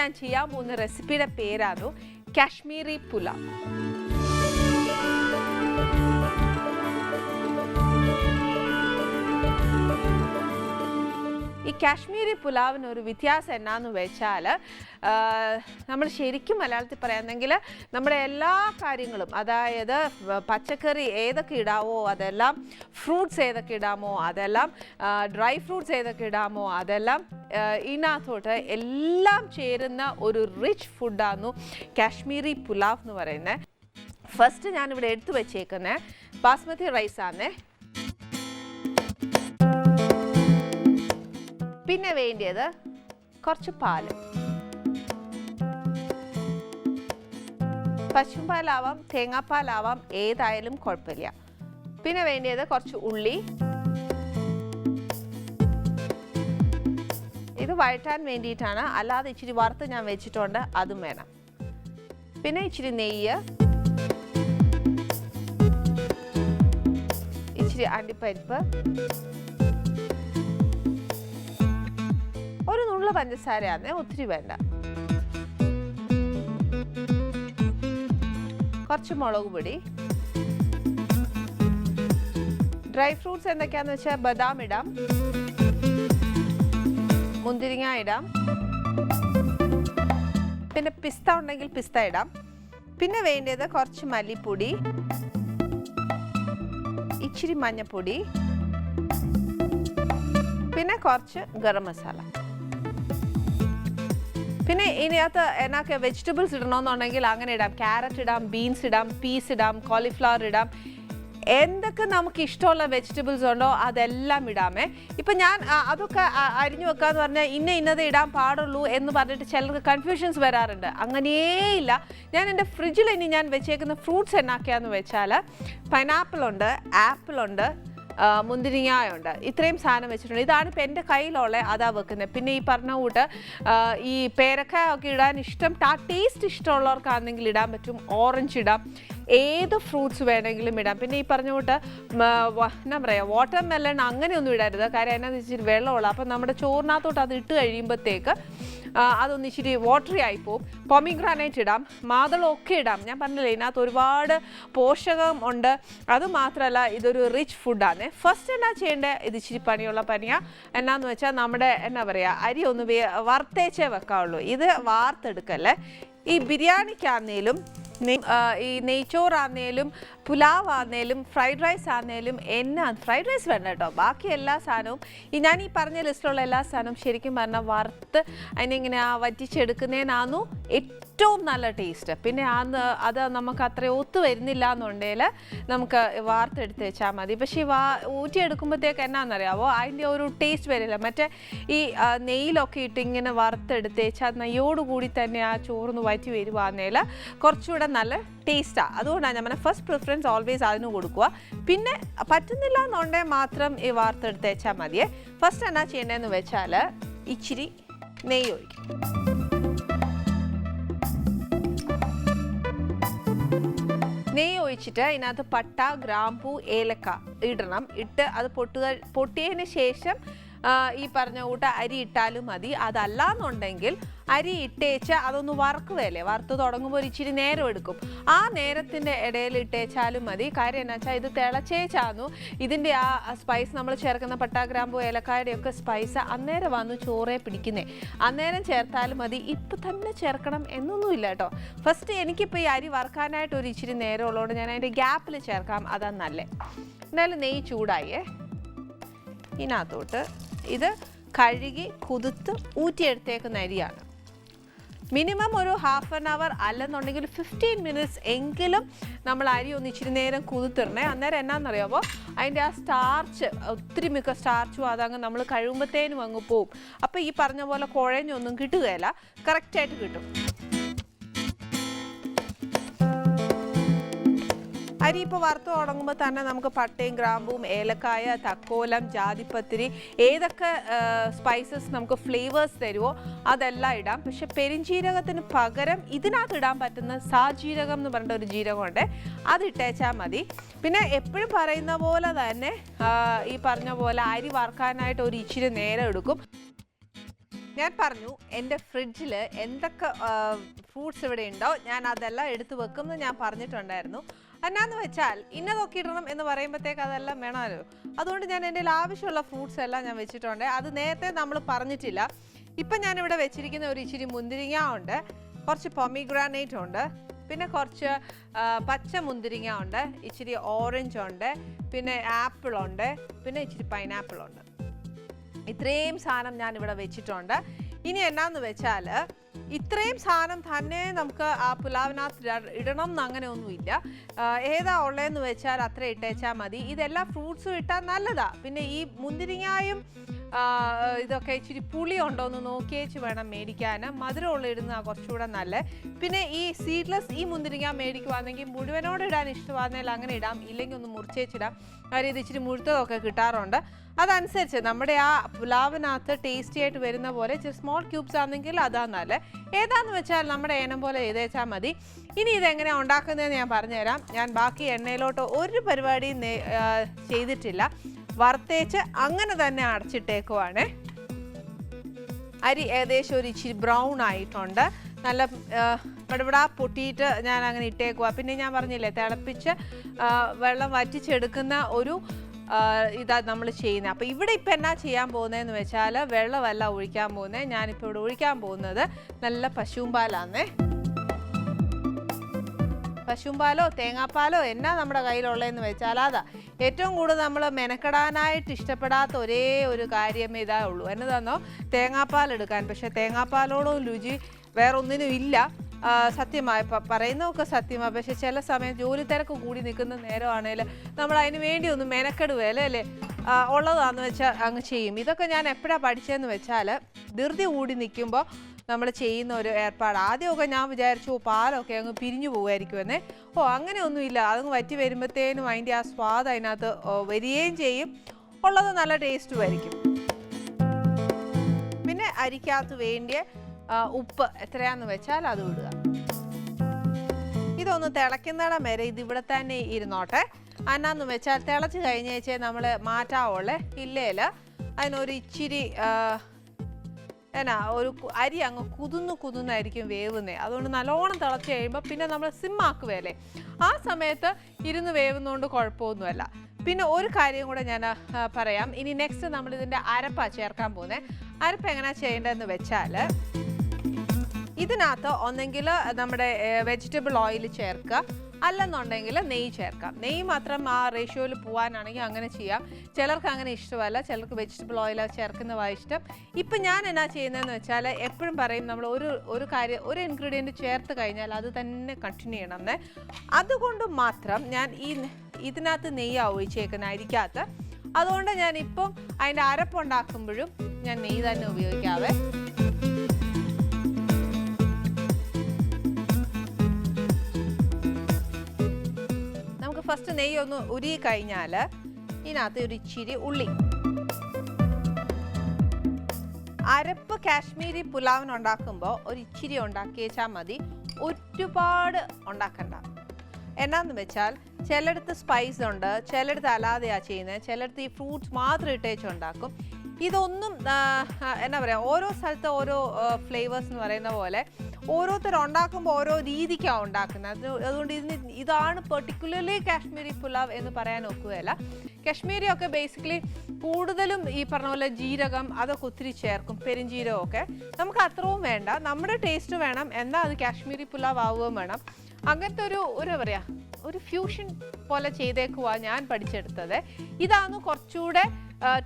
ഞാൻ ചെയ്യാൻ പോകുന്ന റെസിപ്പിയുടെ പേരാണ് കാശ്മീരി പുലാവ്. ഈ കാശ്മീരി പുലാവിന് ഒരു വ്യത്യാസം എന്നാന്ന് വെച്ചാൽ നമ്മൾ ശരിക്കും മലയാളത്തിൽ പറയുന്നെങ്കിൽ നമ്മുടെ എല്ലാ കാര്യങ്ങളും അതായത് പച്ചക്കറി ഏതൊക്കെ ഇടാവോ അതെല്ലാം ഫ്രൂട്ട്സ് ഏതൊക്കെ ഇടാമോ അതെല്ലാം ഡ്രൈ ഫ്രൂട്ട്സ് ഏതൊക്കെ ഇടാമോ അതെല്ലാം ഇതിനകത്തോട്ട് എല്ലാം ചേരുന്ന ഒരു റിച്ച് ഫുഡാണ് കാശ്മീരി പുലാവ് എന്ന് പറയുന്നത് ഫസ്റ്റ് ഞാനിവിടെ എടുത്തു വെച്ചേക്കുന്നത് ബാസ്മതി റൈസാണ് പിന്നെ വേണ്ടിയത് കുറച്ച് പാൽ. പശുപാലാവാം തേങ്ങാപ്പാലാവാം ഏതായാലും കുഴപ്പമില്ല. പിന്നെ വേണ്ടിയത് കുറച്ച് ഉള്ളി. ഇത് വഴറ്റാൻ വേണ്ടിയിട്ടാണ്. അല്ലാതെ ഇച്ചിരി വറുത്ത് ഞാൻ വെച്ചിട്ടുണ്ട് അതും വേണം. പിന്നെ ഇച്ചിരി നെയ്യ്. ഇച്ചിരി അണ്ടിപ്പരിപ്പ്. ഒരു നുള്ള പഞ്ചസാരയാണ് ഒത്തിരി വേണ്ട. കുറച്ച് മുളക് പൊടി. ഡ്രൈ ഫ്രൂട്ട്സ് എന്തൊക്കെയാന്ന് വെച്ചാൽ ബദാം ഇടാം. മുന്തിരിങ്ങ ഇടാം. പിന്നെ പിസ്ത ഉണ്ടെങ്കിൽ പിസ്ത ഇടാം. പിന്നെ വേണ്ടത് കുറച്ച് മല്ലിപ്പൊടി. ഇച്ചിരി മഞ്ഞപ്പൊടി. പിന്നെ കുറച്ച് ഗരം മസാല. പിന്നെ ഇതിനകത്ത് എന്നൊക്കെ വെജിറ്റബിൾസ് ഇടണമെന്നുണ്ടെങ്കിൽ അങ്ങനെ ഇടാം. ക്യാരറ്റ് ഇടാം ബീൻസ് ഇടാം പീസ് ഇടാം കോളിഫ്ലവർ ഇടാം. എന്തൊക്കെ നമുക്ക് ഇഷ്ടമുള്ള വെജിറ്റബിൾസ് ഉണ്ടോ അതെല്ലാം ഇടാമേ. ഇപ്പം ഞാൻ അതൊക്കെ അരിഞ്ഞു അരിഞ്ഞു വെക്കാന്ന് പറഞ്ഞാൽ ഇന്ന ഇന്നത് ഇടാൻ പാടുള്ളൂ എന്ന് പറഞ്ഞിട്ട് ചിലർക്ക് കൺഫ്യൂഷൻസ് വരാറുണ്ട്. അങ്ങനെയേയില്ല. ഞാൻ എന്റെ ഫ്രിഡ്ജിൽ ഇനി ഞാൻ വെച്ചേക്കുന്ന ഫ്രൂട്ട്സ് എന്നാക്കിയാന്ന് വെച്ചാൽ പൈനാപ്പിൾ ഉണ്ട് ആപ്പിൾ ഉണ്ട് മുന്തിരിങ്ങായുണ്ട്. ഇത്രയും സാധനം വെച്ചിട്ടുണ്ട്. ഇതാണ് ഇപ്പം എന്റെ കയ്യിലുള്ള അതാ വെക്കുന്നത്. പിന്നെ ഈ പറഞ്ഞ കൂട്ട് ഈ പേരക്ക ഒക്കെ ഇടാൻ ഇഷ്ടം ആ ടേസ്റ്റ് ഇഷ്ടമുള്ളവർക്കാണെങ്കിൽ ഇടാൻ പറ്റും. ഓറഞ്ച് ഇടാം. ഏത് ഫ്രൂട്ട്സ് വേണമെങ്കിലും ഇടാം. പിന്നെ ഈ പറഞ്ഞ കൂട്ട് എന്നാ പറയുക വാട്ടർ മെല്ലൺ അങ്ങനെയൊന്നും ഇടരുത്. കാര്യം എന്നാന്ന് വെച്ചിട്ട് വെള്ളമുള്ള അപ്പം നമ്മുടെ ചോറിനകത്തോട്ട് അത് ഇട്ട് കഴിയുമ്പോഴത്തേക്ക് അതൊന്ന് ഇച്ചിരി വാട്ടറി ആയി പോകും പൊമിഗ്രാനൈറ്റ് ഇടാം മാതളമൊക്കെ ഇടാം. ഞാൻ പറഞ്ഞില്ലേ ഇതിനകത്ത് ഒരുപാട് പോഷകം ഉണ്ട്. അത് മാത്രമല്ല ഇതൊരു റിച്ച് ഫുഡാണ് ഫസ്റ്റ് എന്നാ ചെയ്യേണ്ടത് ഇത് ഇച്ചിരി പണിയുള്ള പണിയാ. എന്നാന്ന് വെച്ചാൽ നമ്മുടെ എന്നാ പറയുക അരി ഒന്ന് വറുത്തേച്ചേ വെക്കാവുള്ളൂ. ഇത് വാർത്തെടുക്കല്ലേ? ഈ ബിരിയാണിക്കാന്നേലും ഈ നെയ്ച്ചോറാന്നേലും പുലാവ് ആന്നേലും ഫ്രൈഡ് റൈസ് ആന്നേലും എന്നാ ഫ്രൈഡ് റൈസ് വേണ്ട കേട്ടോ. ബാക്കി എല്ലാ സാധനവും ഈ ഞാൻ ഈ പറഞ്ഞ ലിസ്റ്റിലുള്ള എല്ലാ സാധനവും ശരിക്കും പറഞ്ഞാൽ വറുത്ത് അതിനെങ്ങനെ ആ വറ്റിച്ചെടുക്കുന്നതിനാന്നു ഏറ്റവും നല്ല ടേസ്റ്റ്. പിന്നെ ആ അത് നമുക്ക് അത്ര ഒത്തു വരുന്നില്ല എന്നുണ്ടെങ്കിൽ നമുക്ക് വാർത്തെടുത്ത് വെച്ചാൽ മതി. പക്ഷേ ഈ വാ ഊറ്റിയെടുക്കുമ്പോഴത്തേക്ക് എന്നാണെന്നറിയാവോ അതിന്റെ ഒരു ടേസ്റ്റ് വരില്ല. മറ്റേ ഈ നെയ്യിലൊക്കെ ഇട്ട് ഇങ്ങനെ വറുത്തെടുത്ത് വെച്ചാൽ നെയ്യോടുകൂടി തന്നെ ആ ചോറിന്ന് വറ്റി വരുവാന്നേൽ കുറച്ചുകൂടെ നല്ല ടേസ്റ്റാണ് അതുകൊണ്ടാണ് നമ്മുടെ ഫസ്റ്റ് പ്രിഫറൻസ് ഓൾവേസ് അതിന് കൊടുക്കുക. പിന്നെ പറ്റുന്നില്ല എന്നുണ്ടെങ്കിൽ മാത്രം ഈ വാർത്തെടുത്ത് വെച്ചാൽ മതിയേ. ഫസ്റ്റ് എന്നാ ചെയ്യേണ്ടതെന്ന് വെച്ചാൽ ഇച്ചിരി നെയ്യ് ഒഴിക്കും. നെയ്യ് ഒഴിച്ചിട്ട് ഇതിനകത്ത് പട്ട ഗ്രാമ്പൂ ഏലക്ക ഇടണം. ഇട്ട് അത് പൊട്ടുക പൊട്ടിയതിന് ശേഷം ഈ പറഞ്ഞ കൂട്ട അരി ഇട്ടാലും മതി. അതല്ല എന്നുണ്ടെങ്കിൽ അരി ഇട്ടേച്ച അതൊന്ന് വറുക്കുകയല്ലേ? വറുത്ത് തുടങ്ങുമ്പോൾ ഇച്ചിരി നേരം എടുക്കും. ആ നേരത്തിന്റെ ഇടയിൽ ഇട്ടേച്ചാലും മതി. കാര്യം എന്നാ വെച്ചാൽ ഇത് തിളച്ചേച്ചാന്നു. ഇതിന്റെ ആ സ്പൈസ് നമ്മൾ ചേർക്കുന്ന പട്ടാഗ്രാമ്പോ ഏലക്കായുടെ ഒക്കെ സ്പൈസ് അന്നേരം വന്നു ചോറേ പിടിക്കുന്നേ. അന്നേരം ചേർത്താലും മതി. ഇപ്പം തന്നെ ചേർക്കണം എന്നൊന്നുമില്ല കേട്ടോ. ഫസ്റ്റ് എനിക്കിപ്പോൾ ഈ അരി വറുക്കാനായിട്ട് ഒരു ഇച്ചിരി നേരം ഉള്ളതുകൊണ്ട് ഞാൻ അതിന്റെ ഗ്യാപ്പിൽ ചേർക്കാം. അതാ നല്ലേ. എന്തായാലും നെയ്യ് ചൂടായേ. ഇതിനകത്തോട്ട് ഇത് കഴുകി കുതിർത്ത് ഊറ്റിയെടുത്തേക്കുന്ന അരിയാണ്. മിനിമം ഒരു ഹാഫ് ആൻ അവർ അല്ലെന്നുണ്ടെങ്കിൽ ഫിഫ്റ്റീൻ മിനിറ്റ്സ് എങ്കിലും നമ്മൾ അരി ഒന്ന് ഇച്ചിരി നേരം കുതിർത്തിടണേ. അന്നേരം എന്നാണെന്നറിയാമോ അതിന്റെ ആ സ്റ്റാർച്ച് ഒത്തിരി മിക്ക സ്റ്റാർച്ചും അതങ്ങ് നമ്മൾ കഴിയുമ്പോഴത്തേനും അങ്ങ് പോവും. അപ്പോൾ ഈ പറഞ്ഞ പോലെ കുഴഞ്ഞൊന്നും കിട്ടുകയില്ല. കറക്റ്റായിട്ട് കിട്ടും. അരി ഇപ്പോൾ വറുത്ത് തുടങ്ങുമ്പോൾ തന്നെ നമുക്ക് പട്ടയും ഗ്രാമ്പും ഏലക്കായ തക്കോലം ജാതിപ്പത്തിരി ഏതൊക്കെ സ്പൈസസ് നമുക്ക് ഫ്ലേവേഴ്സ് തരുമോ അതെല്ലാം ഇടാം. പക്ഷെ പെരിഞ്ജീരകത്തിന് പകരം ഇതിനകത്ത് ഇടാൻ പറ്റുന്ന സാജീരകം എന്ന് പറഞ്ഞിട്ട് ഒരു ജീരകമുണ്ട്. അത് ഇട്ടേച്ചാൽ മതി. പിന്നെ എപ്പോഴും പറയുന്ന പോലെ തന്നെ ഈ പറഞ്ഞ പോലെ അരി വറുക്കാനായിട്ട് ഒരു ഇച്ചിരി നേരം എടുക്കും. ഞാൻ പറഞ്ഞു എന്റെ ഫ്രിഡ്ജിൽ എന്തൊക്കെ ഫ്രൂട്ട്സ് ഇവിടെ ഉണ്ടോ ഞാൻ അതെല്ലാം എടുത്തു വെക്കുമെന്ന് ഞാൻ പറഞ്ഞിട്ടുണ്ടായിരുന്നു. എന്നാന്ന് വെച്ചാൽ ഇന്നതൊക്കെ ഇടണം എന്ന് പറയുമ്പോഴത്തേക്ക് അതെല്ലാം വേണമല്ലോ അതുകൊണ്ട് ഞാൻ എന്റെ ആവശ്യമുള്ള ഫ്രൂട്ട്സ് എല്ലാം ഞാൻ വെച്ചിട്ടുണ്ട്. അത് നേരത്തെ നമ്മൾ പറഞ്ഞിട്ടില്ല. ഇപ്പം ഞാനിവിടെ വെച്ചിരിക്കുന്ന ഒരു ഇച്ചിരി മുന്തിരിങ്ങ ഉണ്ട്. കുറച്ച് പൊമിഗ്രാനൈറ്റ് ഉണ്ട്. പിന്നെ കുറച്ച് പച്ച മുന്തിരിങ്ങ ഉണ്ട്. ഇച്ചിരി ഓറഞ്ച് ഉണ്ട്. പിന്നെ ആപ്പിൾ ഉണ്ട്. പിന്നെ ഇച്ചിരി പൈനാപ്പിൾ ഉണ്ട്. ഇത്രയും സാധനം ഞാനിവിടെ വെച്ചിട്ടുണ്ട്. ഇനി എന്നാന്ന് വെച്ചാൽ ഇത്രയും സാധനം തന്നെ നമുക്ക് ആ പുലാവിനകത്ത് ഇടണം എന്ന് അങ്ങനെ ഒന്നുമില്ല ഏതാ ഉള്ളതെന്ന് വെച്ചാൽ അത്ര ഇട്ടേച്ചാൽ മതി. ഇതെല്ലാം ഫ്രൂട്ട്സും ഇട്ടാൽ നല്ലതാ. പിന്നെ ഈ മുന്തിരിങ്ങായും ഇതൊക്കെ ഇച്ചിരി പുളി ഉണ്ടോ എന്ന് നോക്കിയേച്ച് വേണം മേടിക്കാൻ മധുരമുള്ള ഇടുന്ന കുറച്ചുകൂടെ നല്ല. പിന്നെ ഈ സീഡ്ലെസ് ഈ മുന്തിരിങ്ങ മേടിക്കുവാണെങ്കിൽ മുഴുവനോട് ഇടാൻ ഇഷ്ടമാണെങ്കിൽ അങ്ങനെ ഇടാം. ഇല്ലെങ്കിൽ ഒന്ന് മുറിച്ചേച്ചിടാം. കാര്യം ഇത് ഇച്ചിരി മുഴുത്തതൊക്കെ കിട്ടാറുണ്ട്. അതനുസരിച്ച് നമ്മുടെ ആ പുലാവിനകത്ത് ടേസ്റ്റി ആയിട്ട് വരുന്ന പോലെ സ്മോൾ ക്യൂബ്സ് ആണെങ്കിൽ അതാ നല്ല ഏതാന്ന് വെച്ചാൽ നമ്മുടെ ഏനം പോലെ ചെയ്തേച്ചാൽ മതി. ഇനി ഇതെങ്ങനെയാണ് ഉണ്ടാക്കുന്നതെന്ന് ഞാൻ പറഞ്ഞുതരാം. ഞാൻ ബാക്കി എണ്ണയിലോട്ട് ഒരു പരിപാടിയും ചെയ്തിട്ടില്ല. വറുത്തേച്ച് അങ്ങനെ തന്നെ അടച്ചിട്ടേക്കുവാണ്. അരി ഏകദേശം ഒരു ഇച്ചിരി ബ്രൗൺ ആയിട്ടുണ്ട്. നല്ല പടപടാ പൊട്ടിയിട്ട് ഞാൻ അങ്ങനെ ഇട്ടേക്കുക പിന്നെ ഞാൻ പറഞ്ഞില്ലേ തിളപ്പിച്ച് വെള്ളം വറ്റിച്ചെടുക്കുന്ന ഒരു ഇതാ നമ്മൾ ചെയ്യുന്നത് അപ്പോൾ ഇവിടെ ഇപ്പം എന്നാ ചെയ്യാൻ പോകുന്നതെന്ന് വെച്ചാൽ വെള്ളമല്ല ഒഴിക്കാൻ പോകുന്നത് ഞാനിപ്പോൾ ഇവിടെ ഒഴിക്കാൻ പോകുന്നത് നല്ല പശുമ്പാലാന്നേ. പശുമ്പാലോ തേങ്ങാപ്പാലോ എന്നാ നമ്മുടെ കയ്യിലുള്ളതെന്ന് വെച്ചാൽ അതാ. ഏറ്റവും കൂടുതൽ നമ്മൾ മെനക്കെടാനായിട്ട് ഇഷ്ടപ്പെടാത്ത ഒരേ ഒരു കാര്യം ഇതാ ഉള്ളൂ. എന്നതാണോ തേങ്ങാപ്പാൽ എടുക്കാൻ. പക്ഷേ തേങ്ങാപ്പാലോടും രുചി വേറൊന്നിനും ഇല്ല. സത്യമായി പറയുന്നതൊക്കെ സത്യമാണ് പക്ഷെ ചില സമയം ജോലി തിരക്ക് കൂടി നിൽക്കുന്ന നേരമാണേൽ നമ്മൾ അതിന് വേണ്ടി ഒന്ന് മെനക്കെടുകയല്ലേ അല്ലേ അല്ലേ? ഉള്ളതാന്ന് വെച്ചാൽ അങ്ങ് ചെയ്യും. ഇതൊക്കെ ഞാൻ എപ്പോഴാണ് പഠിച്ചതെന്ന് വെച്ചാൽ ധൃതി കൂടി നിൽക്കുമ്പോൾ നമ്മൾ ചെയ്യുന്ന ഒരു ഏർപ്പാട്. ആദ്യമൊക്കെ ഞാൻ വിചാരിച്ചു പാലൊക്കെ അങ്ങ് പിരിഞ്ഞു പോകുമായിരിക്കുമെന്നേ ഓ അങ്ങനെ ഒന്നുമില്ല അതങ്ങ് വറ്റി വരുമ്പോഴത്തേനും അതിന്റെ ആ സ്വാദ് അതിനകത്ത് വരികയും ചെയ്യും. ഉള്ളത് നല്ല ടേസ്റ്റുമായിരിക്കും. പിന്നെ അരിക്കകത്ത് വേണ്ടിയ ഉപ്പ് എത്രയാന്ന് വെച്ചാൽ അത് വിടുക ഇതൊന്ന് തിളയ്ക്കുന്നിടം വരെ ഇത് ഇവിടെ തന്നെ ഇരുന്നോട്ടെ. അന്നാന്ന് വെച്ചാൽ തിളച്ച് കഴിഞ്ഞേച്ചേ നമ്മൾ മാറ്റാവുള്ളേ ഇല്ലേൽ അതിനൊരു ഇച്ചിരി എന്നാ ഒരു അരി അങ്ങ് കുതിന്ന് കുതിന്നായിരിക്കും വേവുന്നത് അതുകൊണ്ട് നല്ലോണം തിളച്ച് കഴിയുമ്പോൾ പിന്നെ നമ്മൾ സിമ്മാക്കുവല്ലേ ആ സമയത്ത് ഇരുന്ന് വേവുന്നതുകൊണ്ട് കുഴപ്പമൊന്നുമല്ല പിന്നെ ഒരു കാര്യം കൂടെ ഞാൻ പറയാം. ഇനി നെക്സ്റ്റ് നമ്മൾ ഇതിന്റെ അരപ്പ ചേർക്കാൻ പോകുന്നത് അരപ്പ് എങ്ങനെയാണ് ചെയ്യേണ്ടതെന്ന് വെച്ചാൽ ഇതിനകത്ത് ഒന്നെങ്കിൽ നമ്മുടെ വെജിറ്റബിൾ ഓയിൽ ചേർക്കുക. അല്ലെന്നുണ്ടെങ്കിൽ നെയ്യ് ചേർക്കാം നെയ്യ് മാത്രം ആ റേഷ്യോയിൽ പോകാനാണെങ്കിൽ അങ്ങനെ ചെയ്യാം. ചിലർക്ക് അങ്ങനെ ഇഷ്ടമല്ല. ചിലർക്ക് വെജിറ്റബിൾ ഓയിൽ ചേർക്കുന്നതാണ് ഇഷ്ടം. ഇപ്പം ഞാൻ എന്നാ ചെയ്യുന്നതെന്ന് വെച്ചാൽ എപ്പോഴും പറയും നമ്മൾ ഒരു ഒരു കാര്യം ഒരു ഇൻഗ്രീഡിയന്റ് ചേർത്ത് കഴിഞ്ഞാൽ അത് തന്നെ കണ്ടിന്യൂ ചെയ്യണം അതുകൊണ്ട് മാത്രം ഞാൻ ഈ ഇതിനകത്ത് നെയ്യാണ് ഒഴിച്ചേക്കുന്നത് അരിക്കകത്ത്. അതുകൊണ്ട് ഞാനിപ്പം അതിന്റെ അരപ്പുണ്ടാക്കുമ്പോഴും ഞാൻ നെയ്യ് തന്നെ ഉപയോഗിക്കാവേ. ഫസ്റ്റ് നെയ്യ് ഒന്ന് ഉരുകി കഴിഞ്ഞാൽ ഇതിനകത്ത് ഒരു ഇച്ചിരി ഉള്ളി. അരപ്പ് കാശ്മീരി പുലാവിന് ഉണ്ടാക്കുമ്പോൾ ഒരു ഇച്ചിരി ഉണ്ടാക്കി വെച്ചാൽ മതി. ഒരുപാട് ഉണ്ടാക്കണ്ട. എന്നാന്ന് വെച്ചാൽ ചിലയിടത്ത് സ്പൈസ് ഉണ്ട് ചിലയിടത്ത് അല്ലാതെയാണ് ചെയ്യുന്നത് ചിലയിടത്ത് ഈ ഫ്രൂട്ട്സ് മാത്രം ഇട്ടേച്ച് ഉണ്ടാക്കും. ഇതൊന്നും എന്നാ പറയുക ഓരോ സ്ഥലത്ത് ഓരോ ഫ്ലേവേഴ്സ് എന്ന് പറയുന്ന പോലെ ഓരോരുത്തർ ഉണ്ടാക്കുമ്പോൾ ഓരോ രീതിക്കാണ് ഉണ്ടാക്കുന്നത്. അത് അതുകൊണ്ട് ഇതിന് ഇതാണ് പെർട്ടിക്കുലർലി കാശ്മീരി പുലാവ് എന്ന് പറയാൻ ഒക്കുകയല്ല. കാശ്മീരി ഒക്കെ ബേസിക്കലി കൂടുതലും ഈ പറഞ്ഞ പോലെ ജീരകം അതൊക്കെ ഒത്തിരി ചേർക്കും പെരിഞ്ജീരകം ഒക്കെ. നമുക്ക് അത്രയും വേണ്ട. നമ്മുടെ ടേസ്റ്റ് വേണം. എന്നാൽ അത് കാശ്മീരി പുലാവ് ആവുകയും വേണം. അങ്ങനത്തെ ഒരു ഒരു പറയാ ഒരു ഫ്യൂഷൻ പോലെ ചെയ്തേക്കുവാ ഞാൻ പഠിച്ചെടുത്തത്. ഇതാണ് കുറച്ചുകൂടെ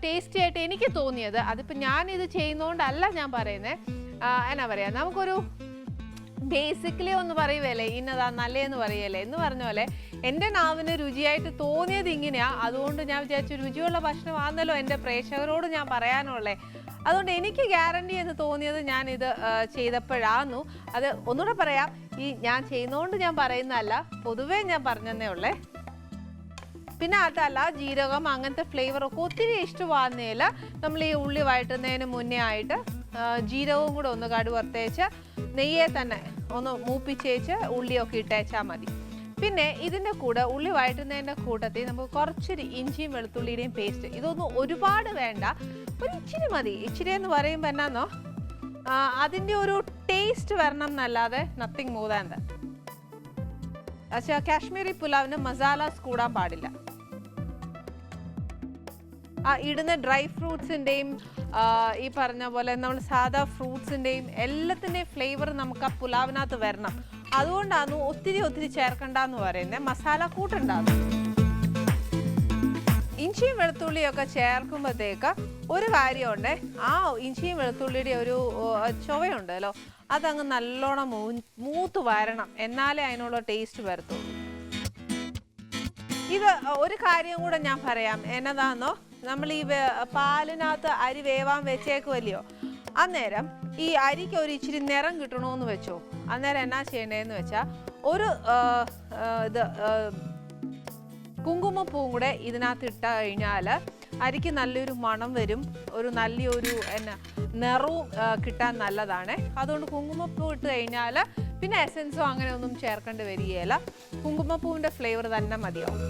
ടേസ്റ്റി ആയിട്ട് എനിക്ക് തോന്നിയത്. അതിപ്പോൾ ഞാൻ ഇത് ചെയ്യുന്നതുകൊണ്ടല്ല ഞാൻ പറയുന്നത് എന്നാ പറയുക നമുക്കൊരു ബേസിക്കലി ഒന്ന് പറയുവല്ലേ ഇന്നതാ നല്ലതെന്ന് പറയല്ലേ എന്ന് പറഞ്ഞ പോലെ എന്റെ നാവിന് രുചിയായിട്ട് തോന്നിയത് ഇങ്ങനെയാണ് അതുകൊണ്ട് ഞാൻ വിചാരിച്ചു രുചിയുള്ള ഭക്ഷണം ആണെന്നല്ലോ എന്റെ പ്രേക്ഷകരോട് ഞാൻ പറയാനുള്ളേ. അതുകൊണ്ട് എനിക്ക് ഗ്യാരണ്ടി എന്ന് തോന്നിയത് ഞാൻ ഇത് ചെയ്തപ്പോഴാന്നു. അത് ഒന്നുകൂടെ പറയാം. ഈ ഞാൻ ചെയ്യുന്നതുകൊണ്ട് ഞാൻ പറയുന്നതല്ല പൊതുവേ ഞാൻ പറഞ്ഞതേ ഉള്ളേ. പിന്നെ അതല്ല ജീരകം അങ്ങനത്തെ ഫ്ലേവർ ഒക്കെ ഒത്തിരി ഇഷ്ടമാകുന്നതിൽ നമ്മൾ ഈ ഉള്ളി വഴറ്റുന്നതിന് മുന്നേ ആയിട്ട് ജീരകവും കൂടെ ഒന്ന് കടുവർത്തേച്ച് നെയ്യെ തന്നെ ഒന്ന് മൂപ്പിച്ചേച്ച് ഉള്ളിയൊക്കെ ഇട്ടേച്ചാൽ മതി. പിന്നെ ഇതിന്റെ കൂടെ ഉള്ളി വഴറ്റുന്നതിന്റെ കൂട്ടത്തിൽ നമുക്ക് കുറച്ചൊരു ഇഞ്ചിയും വെളുത്തുള്ളിയുടെയും പേസ്റ്റ് ഇതൊന്നും ഒരുപാട് വേണ്ട. ഒരു ഇച്ചിരി മതി. ഇച്ചിരി എന്ന് പറയുമ്പോൾ എന്നാന്നോ? അതിന്റെ ഒരു ടേസ്റ്റ് വരണം എന്നല്ലാതെ നത്തിങ് മോർ ദാൻ പക്ഷേ കാശ്മീരി പുലാവിന് മസാലാസ് കൂടാൻ പാടില്ല. ആ ഇടുന്ന ഡ്രൈ ഫ്രൂട്ട്സിന്റെയും ഈ പറഞ്ഞ പോലെ നമ്മൾ സാധാ ഫ്രൂട്ട്സിന്റെയും എല്ലാത്തിന്റെയും ഫ്ലേവർ നമുക്ക് ആ പുലാവിനകത്ത് വരണം. അതുകൊണ്ടാണ് ഒത്തിരി ഒത്തിരി ചേർക്കണ്ട എന്ന് പറയുന്നത് മസാല കൂട്ടുണ്ടാകും ഇഞ്ചിയും വെളുത്തുള്ളിയൊക്കെ ചേർക്കുമ്പോഴത്തേക്ക് ഒരു കാര്യമുണ്ട്. ആ ഇഞ്ചിയും വെളുത്തുള്ളിയുടെ ഒരു ചുവയുണ്ടല്ലോ അതങ്ങ് നല്ലോണം മൂ- മൂത്ത് വരണം. എന്നാലേ അതിനുള്ള ടേസ്റ്റ് വരത്തുള്ളൂ. ഇത് ഒരു കാര്യം കൂടെ ഞാൻ പറയാം. എന്നതാണെന്നോ നമ്മൾ ഈ പാലിനകത്ത് അരി വേവാൻ വെച്ചേക്കുമല്ലയോ അന്നേരം ഈ അരിക്ക് ഒരു ഇച്ചിരി നിറം കിട്ടണമെന്ന് വെച്ചോ. അന്നേരം എന്നാ ചെയ്യേണ്ടതെന്ന് വെച്ചാൽ ഒരു ഇത് കുങ്കുമപ്പൂവും കൂടെ ഇതിനകത്ത് ഇട്ട് കഴിഞ്ഞാൽ അരിക്ക് നല്ലൊരു മണം വരും ഒരു നല്ലൊരു എന്നാ നിറവും കിട്ടാൻ നല്ലതാണ്. അതുകൊണ്ട് കുങ്കുമപ്പൂ ഇട്ട് കഴിഞ്ഞാൽ പിന്നെ എസെൻസോ അങ്ങനെ ഒന്നും ചേർക്കേണ്ടി വരികയില്ല. കുങ്കുമപ്പൂവിന്റെ ഫ്ലേവർ തന്നെ മതിയാവും.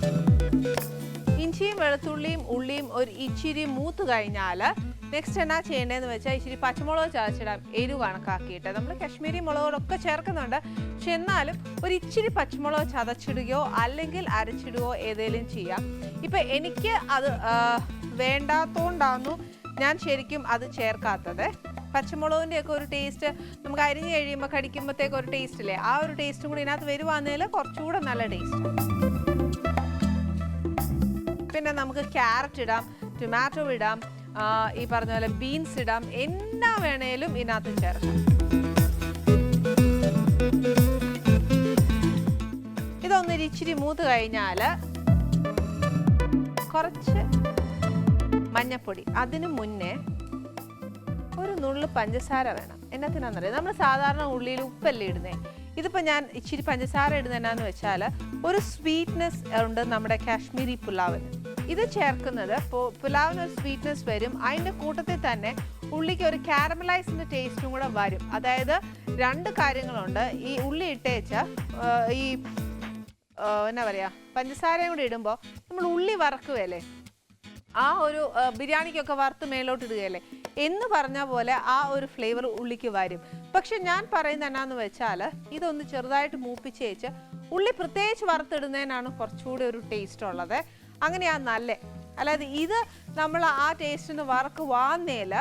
ഇഞ്ചിയും വെളുത്തുള്ളിയും ഉള്ളിയും ഒരു ഇച്ചിരി മൂത്ത് കഴിഞ്ഞാൽ നെക്സ്റ്റ് എന്നാ ചെയ്യേണ്ടതെന്ന് വെച്ചാൽ ഇച്ചിരി പച്ചമുളക് ചതച്ചിടാം എരിവ് കണക്കാക്കിയിട്ട്. നമ്മൾ കശ്മീരി മുളകോടൊക്കെ ചേർക്കുന്നുണ്ട്. പക്ഷെ എന്നാലും ഒരു ഇച്ചിരി പച്ചമുളക് ചതച്ചിടുകയോ അല്ലെങ്കിൽ അരച്ചിടുകയോ ഏതെങ്കിലും ചെയ്യാം. ഇപ്പം എനിക്ക് അത് വേണ്ടാത്തോണ്ടാന്നു ഞാൻ ശരിക്കും അത് ചേർക്കാത്തത്. പച്ചമുളകിന്റെ ഒക്കെ ഒരു ടേസ്റ്റ് നമുക്ക് അരിഞ്ഞ് കഴിയുമ്പോൾ കടിക്കുമ്പോഴത്തേക്ക് ഒരു ടേസ്റ്റ് ഇല്ലേ? ആ ഒരു ടേസ്റ്റും കൂടി ഇതിനകത്ത് വരുവാന്നേൽ കുറച്ചുകൂടെ നല്ല ടേസ്റ്റ് പിന്നെ നമുക്ക് ക്യാരറ്റ് ഇടാം ടൊമാറ്റോ ഇടാം ഈ പറഞ്ഞ പോലെ ബീൻസ് ഇടാം എന്നാ വേണേലും ഇതിനകത്ത് ചേർക്കാം. ഇതൊന്ന് ഇച്ചിരി മൂത്ത് കഴിഞ്ഞാൽ കുറച്ച് മഞ്ഞപ്പൊടി. അതിനു മുന്നേ ഒരു നുള്ള് പഞ്ചസാര വേണം. എന്നത്തിനാണെന്നറിയാം നമ്മൾ സാധാരണ ഉള്ളിയിൽ ഉപ്പല്ലേ ഇടുന്നേ. ഇതിപ്പോൾ ഞാൻ ഇച്ചിരി പഞ്ചസാര ഇടുന്നതെന്നാന്ന് വെച്ചാൽ ഒരു സ്വീറ്റ്നെസ് ഉണ്ട് നമ്മുടെ കാശ്മീരി പുലാവിന് ഇത് ചേർക്കുന്നത് പുലാവിന് ഒരു സ്വീറ്റ്നെസ് വരും. അതിന്റെ കൂട്ടത്തിൽ തന്നെ ഉള്ളിക്ക് ഒരു കാരമലൈസിന്റെ ടേസ്റ്റും കൂടെ വരും. അതായത് രണ്ട് കാര്യങ്ങളുണ്ട്. ഈ ഉള്ളി ഇട്ടേച്ച ഈ എന്നാ പറയുക പഞ്ചസാരയും കൂടി ഇടുമ്പോൾ നമ്മൾ ഉള്ളി വറക്കുകയല്ലേ? ആ ഒരു ബിരിയാണിക്കൊക്കെ വറുത്ത് മേലോട്ട് ഇടുകയല്ലേ? എന്ന് പറഞ്ഞ പോലെ ആ ഒരു ഫ്ലേവർ ഉള്ളിക്ക് വരും. പക്ഷെ ഞാൻ പറയുന്നത് എന്നാന്ന് വെച്ചാൽ ഇതൊന്ന് ചെറുതായിട്ട് മൂപ്പിച്ച് വെച്ച് ഉള്ളി പ്രത്യേകിച്ച് വറുത്തിടുന്നതിനാണ് കുറച്ചുകൂടി ഒരു ടേസ്റ്റ് ഉള്ളത്. അങ്ങനെയാ നല്ല? അല്ലാതെ ഇത് നമ്മൾ ആ ടേസ്റ്റിന് വറക്കുവാന്നേൽ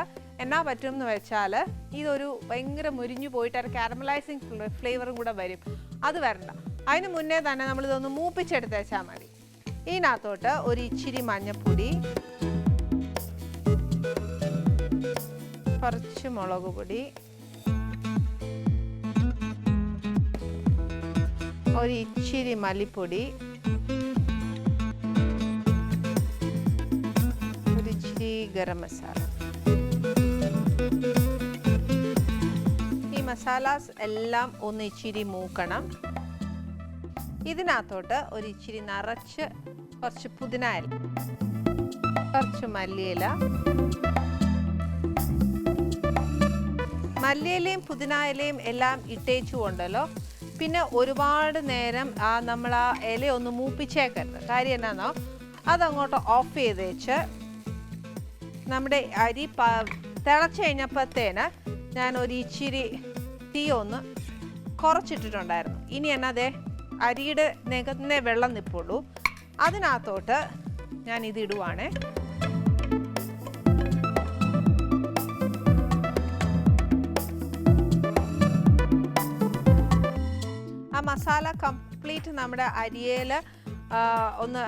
എന്നാ പറ്റും എന്ന് വെച്ചാൽ ഇതൊരു ഭയങ്കര മുരിഞ്ഞു പോയിട്ട് ഒരു കാരമലൈസിങ് ഫ്ലേവറും കൂടെ വരും. അത് വരണ്ട. അതിന് മുന്നേ തന്നെ നമ്മളിതൊന്ന് മൂപ്പിച്ചെടുത്ത് വെച്ചാൽ മതി. ഇതിനകത്തോട്ട് ഒരു ഇച്ചിരി മഞ്ഞപ്പൊടി കുറച്ച് മുളക് പൊടി ഒരു ഇച്ചിരി മല്ലിപ്പൊടി ഗരം മസാല. ഈ മസാലാസ് എല്ലാം ഒന്ന് ഇച്ചിരി മൂക്കണം. ഇതിനകത്തോട്ട് ഒരു ഇച്ചിരി നിറച്ച് കുറച്ച് പുതിന കുറച്ച് മല്ലിയില. മല്ലിയിലയും പുതിനായിലയും എല്ലാം ഇട്ടേച്ചുകൊണ്ടല്ലോ. പിന്നെ ഒരുപാട് നേരം ആ നമ്മൾ ആ ഇല ഒന്ന് മൂപ്പിച്ചേക്കരുത്. കാര്യം എന്നാന്നോ? അതങ്ങോട്ട് ഓഫ് ചെയ്തേച്ച് നമ്മുടെ അരി തിളച്ച് കഴിഞ്ഞപ്പോഴത്തേന് ഞാൻ ഒരു ഇച്ചിരി തീ ഒന്ന് കുറച്ചിട്ടിട്ടുണ്ടായിരുന്നു. ഇനി എന്നതേ അരിയുടെ നികന്നെ വെള്ളം നിപ്പുള്ളൂ. അതിനകത്തോട്ട് ഞാൻ ഇത് ആ മസാല കംപ്ലീറ്റ് നമ്മുടെ അരിയേൽ ഒന്ന്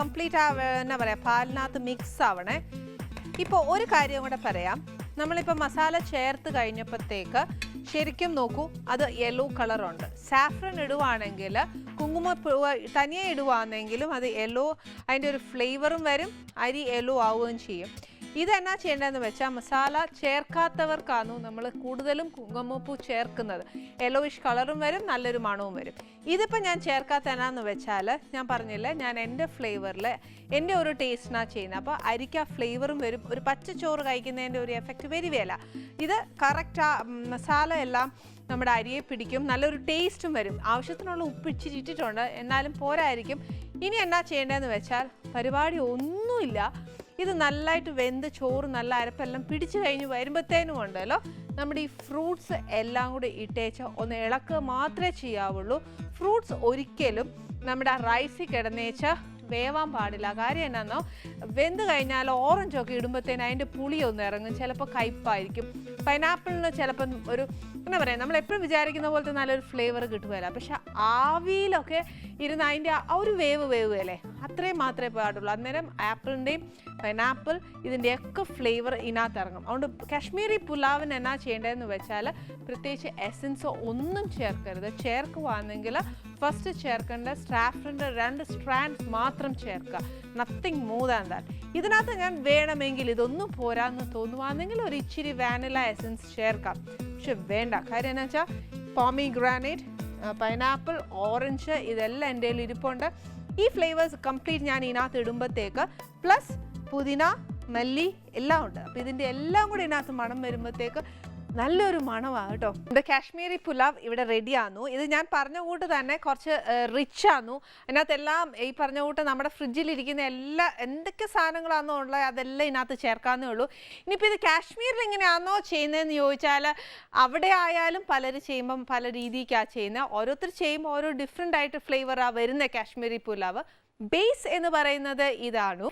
കംപ്ലീറ്റ് ആ എന്നാ പറയുക പാലിനകത്ത് മിക്സ് ആവണേ. ഇപ്പോൾ ഒരു കാര്യം കൂടെ പറയാം. നമ്മളിപ്പോൾ മസാല ചേർത്ത് കഴിഞ്ഞപ്പോഴത്തേക്ക് ശരിക്കും നോക്കൂ അത് യെല്ലോ കളറുണ്ട് സാഫ്രൻ ഇടുവാണെങ്കിൽ കുങ്കുമപ്പൂവ് തനിയെ ഇടുവാണെങ്കിലും അത് യെല്ലോ അതിന്റെ ഒരു ഫ്ലേവറും വരും അരി യെല്ലോ ആവുകയും ചെയ്യും. ഇതെന്നാ ചെയ്യേണ്ടതെന്ന് വെച്ചാൽ മസാല ചേർക്കാത്തവർക്കാണ് നമ്മൾ കൂടുതലും കുങ്കുമപ്പൂ ചേർക്കുന്നത്. യെല്ലോയിഷ് കളറും വരും നല്ലൊരു മണവും വരും. ഇതിപ്പോൾ ഞാൻ ചേർക്കാത്ത എന്നാന്ന് വെച്ചാൽ ഞാൻ പറഞ്ഞില്ലേ ഞാൻ എന്റെ ഫ്ലേവറിൽ എന്റെ ഒരു ടേസ്റ്റിനാണ് ചെയ്യുന്നത് അപ്പോൾ അരിക്ക് ആ ഫ്ലേവറും വരും. ഒരു പച്ചച്ചോറ് കഴിക്കുന്നതിന്റെ ഒരു എഫക്റ്റ് വരികയല്ല. ഇത് കറക്റ്റ് ആ മസാല എല്ലാം നമ്മുടെ അരിയെ പിടിക്കും നല്ലൊരു ടേസ്റ്റും വരും. ആവശ്യത്തിനുള്ള ഉപ്പ് ഇച്ചിരി എന്നാലും പോരായിരിക്കും. ഇനി എന്നാ ചെയ്യേണ്ടതെന്ന് വെച്ചാൽ പരിപാടി ഒന്നുമില്ല. ഇത് നല്ലതായിട്ട് വെന്ത് ചോറ് നല്ല അരപ്പെല്ലാം പിടിച്ചു കഴിഞ്ഞ് വരുമ്പോഴത്തേനും ഉണ്ടല്ലോ നമ്മുടെ ഈ ഫ്രൂട്ട്സ് എല്ലാം കൂടി ഇട്ടേച്ച ഒന്ന് ഇളക്കുക മാത്രമേ ചെയ്യാവുള്ളൂ. ഫ്രൂട്ട്സ് ഒരിക്കലും നമ്മുടെ റൈസിൽ കിടന്നേച്ച വേവാൻ പാടില്ല. കാര്യം എന്നാന്നോ വെന്ത് കഴിഞ്ഞാൽ ഓറഞ്ചൊക്കെ ഇടുമ്പോഴത്തേന് അതിന്റെ പുളിയൊന്നും ഇറങ്ങും. ചിലപ്പോൾ കയ്പായിരിക്കും. പൈനാപ്പിളിന് ചിലപ്പം ഒരു എന്താ പറയുക നമ്മൾ എപ്പോഴും വിചാരിക്കുന്ന പോലത്തെ നല്ലൊരു ഫ്ലേവർ കിട്ടുകയില്ല. പക്ഷെ ആവിയിലൊക്കെ ഇരുന്ന് അതിന്റെ ആ ഒരു വേവ് വേവുകയല്ലേ അത്രയും മാത്രമേ പാടുള്ളൂ. അന്നേരം ആപ്പിളിന്റെയും പൈനാപ്പിൾ ഇതിന്റെയൊക്കെ ഫ്ലേവർ ഇതിനകത്ത് ഇറങ്ങും. അതുകൊണ്ട് കാശ്മീരി പുലാവിന് എന്നാ ചെയ്യേണ്ടതെന്ന് വെച്ചാൽ പ്രത്യേകിച്ച് എസൻസോ ഒന്നും ചേർക്കരുത്. ചേർക്കുവാണെങ്കിൽ ഫസ്റ്റ് ചേർക്കേണ്ട സ്ട്രാഫിന്റെ രണ്ട് സ്ട്രാൻഡ്സ് മാത്രം ചേർക്കുക. നത്തിങ് മോർ ദാൻ ദാറ്റ് ഇതിനകത്ത് ഞാൻ വേണമെങ്കിൽ ഇതൊന്നും പോരാന്ന് തോന്നുവാണെങ്കിൽ ഒരു ഇച്ചിരി വാനില എസൻസ് ചേർക്കാം. പക്ഷെ വേണ്ട. കാര്യം എന്നു വെച്ചാൽ പോമി ഗ്രാനൈറ്റ് പൈനാപ്പിൾ ഓറഞ്ച് ഇതെല്ലാം എന്റെ കയ്യിൽ ഇരിപ്പുണ്ട്. ഈ ഫ്ലേവേഴ്സ് കംപ്ലീറ്റ് ഞാൻ ഇതിനകത്ത് ഇടുമ്പോഴത്തേക്ക് പ്ലസ് പുതിന മല്ലി എല്ലാം ഉണ്ട്. അപ്പോൾ ഇതിന്റെ എല്ലാം കൂടി ഇതിനകത്ത് മണം വരുമ്പോഴത്തേക്ക് നല്ലൊരു മണമാണ് കേട്ടോ. ഇത് കാശ്മീരി പുലാവ് ഇവിടെ റെഡി ആന്നു. ഇത് ഞാൻ പറഞ്ഞ കൂട്ട് തന്നെ കുറച്ച് റിച്ച് ആന്നു. അതിനകത്തെല്ലാം ഈ പറഞ്ഞ കൂട്ട് നമ്മുടെ ഫ്രിഡ്ജിൽ ഇരിക്കുന്ന എല്ലാ എന്തൊക്കെ സാധനങ്ങളാണോ ഉള്ളത് അതെല്ലാം ഇതിനകത്ത് ചേർക്കാവുന്നേ ഉള്ളൂ. ഇനിയിപ്പോൾ ഇത് കാശ്മീരിൽ ഇങ്ങനെയാണോ ചെയ്യുന്നതെന്ന് ചോദിച്ചാൽ അവിടെ ആയാലും പലർ ചെയ്യുമ്പം പല രീതിക്കാണ് ചെയ്യുന്നത് ഓരോരുത്തർ ചെയ്യുമ്പോൾ ഓരോ ഡിഫറെന്റ് ആയിട്ട് ഫ്ലേവറാണ് വരുന്ന കാശ്മീരി പുലാവ്. ബേസ് എന്ന് പറയുന്നത് ഇതാണ്.